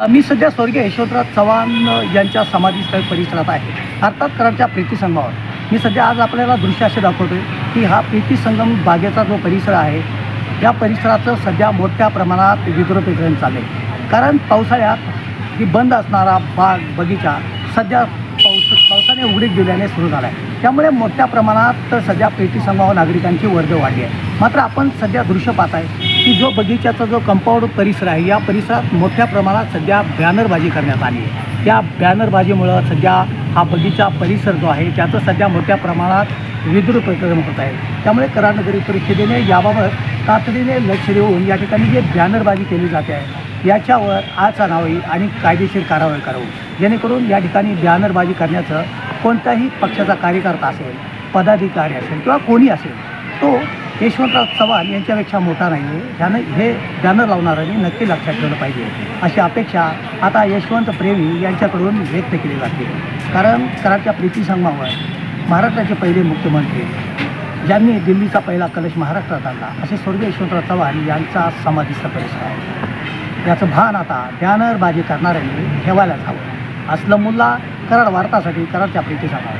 मी सध्या स्वर्गीय यशवंतराव चव्हाण यांच्या समाधीस्थळ परिसरात आहे. अर्थात कराडच्या प्रीतीसंगमावर मी सध्या आज आपल्याला दृश्य असे दाखवतोय की हा प्रीतीसंगम बागेचा जो परिसर आहे या परिसराचं सध्या मोठ्या प्रमाणात विद्रोपीकरण चाललं आहे कारण पावसाळ्यात ही बंद असणारा बाग बगीचा सध्या पाऊस पावसाने उघडीत दिल्याने सुरू झाला आहे त्यामुळे मोठ्या प्रमाणात सध्या प्रीतीसंगमावर नागरिकांची वर्ग वाढली आहे. मात्र आपण सध्या दृश्य पाहत आहे की जो बगीच्याचा जो कंपाऊंड परिसर आहे या परिसरात मोठ्या प्रमाणात सध्या बॅनरबाजी करण्यात आली आहे. या बॅनरबाजीमुळं सध्या हा बगीचा परिसर जो आहे त्याचं सध्या मोठ्या प्रमाणात विद्रुपीकरण होत आहे. त्यामुळे कराड नगरी परिषदेने याबाबत तातडीने लक्ष देऊन या ठिकाणी जे बॅनरबाजी केली जाते आहे याच्यावर आज आणावी आणि कायदेशीर कारवाई करावी. जेणेकरून या ठिकाणी बॅनरबाजी करण्याचं कोणताही पक्षाचा कार्यकर्ता असेल पदाधिकारी असेल किंवा कोणी असेल तो यशवंतराव चव्हाण यांच्यापेक्षा मोठा नाही आहे ह्यानं हे बॅनर लावणाऱ्यांनी नक्की लक्षात ठेवलं पाहिजे. अशी अपेक्षा आता यशवंत प्रेमी यांच्याकडून व्यक्त केली जाते. कारण कराडच्या प्रीती संगमावर महाराष्ट्राचे पहिले मुख्यमंत्री ज्यांनी दिल्लीचा पहिला कलश महाराष्ट्रात आणला असे स्वर्गीय यशवंतराव चव्हाण यांचा समाधीचा परिसर आहे. याचं भान आता बॅनरबाजी करणाऱ्यांनी ठेवायलाच हवं. असलं मुल्ला कराड वार्तासाठी कराडच्या प्रीती संगमावर.